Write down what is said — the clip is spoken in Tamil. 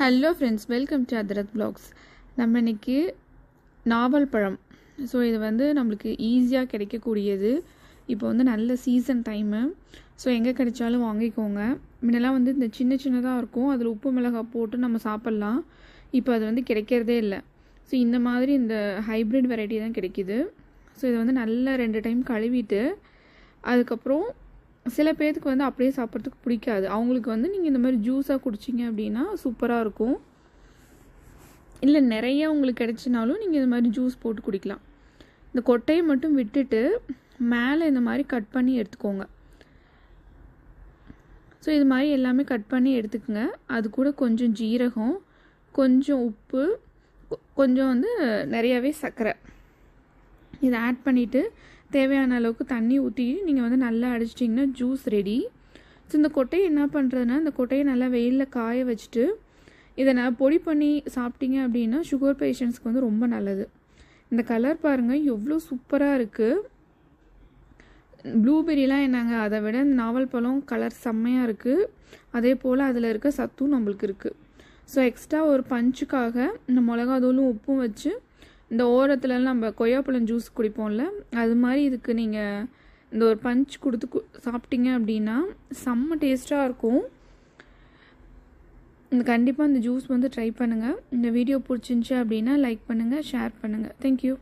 ஹலோ ஃப்ரெண்ட்ஸ் வெல்கம் டு அதரத் பிளாக்ஸ் நம்ம இன்றைக்கி நாவல் பழம். ஸோ இது வந்து நம்மளுக்கு ஈஸியாக கிடைக்கக்கூடியது. இப்போ வந்து நல்ல சீசன் டைமு ஸோ எங்கே கிடைச்சாலும் வாங்கிக்கோங்க. முன்னெல்லாம் வந்து இந்த சின்ன சின்னதாக இருக்கும். அதில் உப்பு மிளகாய் போட்டு நம்ம சாப்பிட்லாம். இப்போ அது வந்து கிடைக்கிறதே இல்லை. ஸோ இந்த மாதிரி இந்த ஹைப்ரிட் வெரைட்டி தான் கிடைக்கிது. ஸோ இதை வந்து நல்லா ரெண்டு டைம் கழுவிட்டு அதுக்கப்புறம் சில பேர்த்துக்கு வந்து அப்படியே சாப்பிட்றதுக்கு பிடிக்காது. அவங்களுக்கு வந்து நீங்கள் இந்த மாதிரி ஜூஸாக குடிச்சிங்க அப்படின்னா சூப்பராக இருக்கும். இல்லை நிறைய உங்களுக்கு கிடைச்சினாலும் நீங்கள் இந்த மாதிரி ஜூஸ் போட்டு குடிக்கலாம். இந்த கொட்டையை மட்டும் விட்டுட்டு மேலே இந்த மாதிரி கட் பண்ணி எடுத்துக்கோங்க. ஸோ இது மாதிரி எல்லாமே கட் பண்ணி எடுத்துக்கோங்க. அது கூட கொஞ்சம் ஜீரகம் கொஞ்சம் உப்பு கொ- கொஞ்சம் வந்து நிறையாவே சர்க்கரை. இதை ஆட் பண்ணிவிட்டு தேவையான அளவுக்கு தண்ணி ஊற்றி நீங்கள் வந்து நல்லா அடிச்சிட்டிங்கன்னா ஜூஸ் ரெடி ஸோ இந்த கொட்டையை என்ன பண்ணுறதுன்னா இந்த கொட்டையை நல்லா வெயிலில் காய வச்சுட்டு இதை நான் பொடி பண்ணி சாப்பிட்டீங்க அப்படின்னா சுகர் பேஷண்ட்ஸ்க்கு வந்து ரொம்ப நல்லது. இந்த கலர் பாருங்கள் எவ்வளோ சூப்பராக இருக்குது ப்ளூபெரிலாம் என்னங்க அதை விட இந்த நாவல் பழம் கலர் செம்மையாக இருக்குது அதே போல் அதில் இருக்க சத்தும் நம்மளுக்கு இருக்குது ஸோ எக்ஸ்ட்ரா ஒரு பஞ்சுக்காக இந்த மிளகாத்தூளும் உப்பும் வச்சு இந்த ஓரத்துலலாம் நம்ம கொய்யாப்பழம் ஜூஸ் குடிப்போம்ல அது மாதிரி இதுக்கு நீங்கள் இந்த ஒரு பஞ்ச் கொடுத்து சாப்பிட்டீங்க அப்படின்னா செம்ம டேஸ்ட்டாக இருக்கும். இந்த கண்டிப்பாக இந்த ஜூஸ் வந்து ட்ரை பண்ணுங்கள் இந்த வீடியோ பிடிச்சிருந்துச்சி அப்படின்னா லைக் பண்ணுங்கள் ஷேர் பண்ணுங்கள் தேங்க்யூ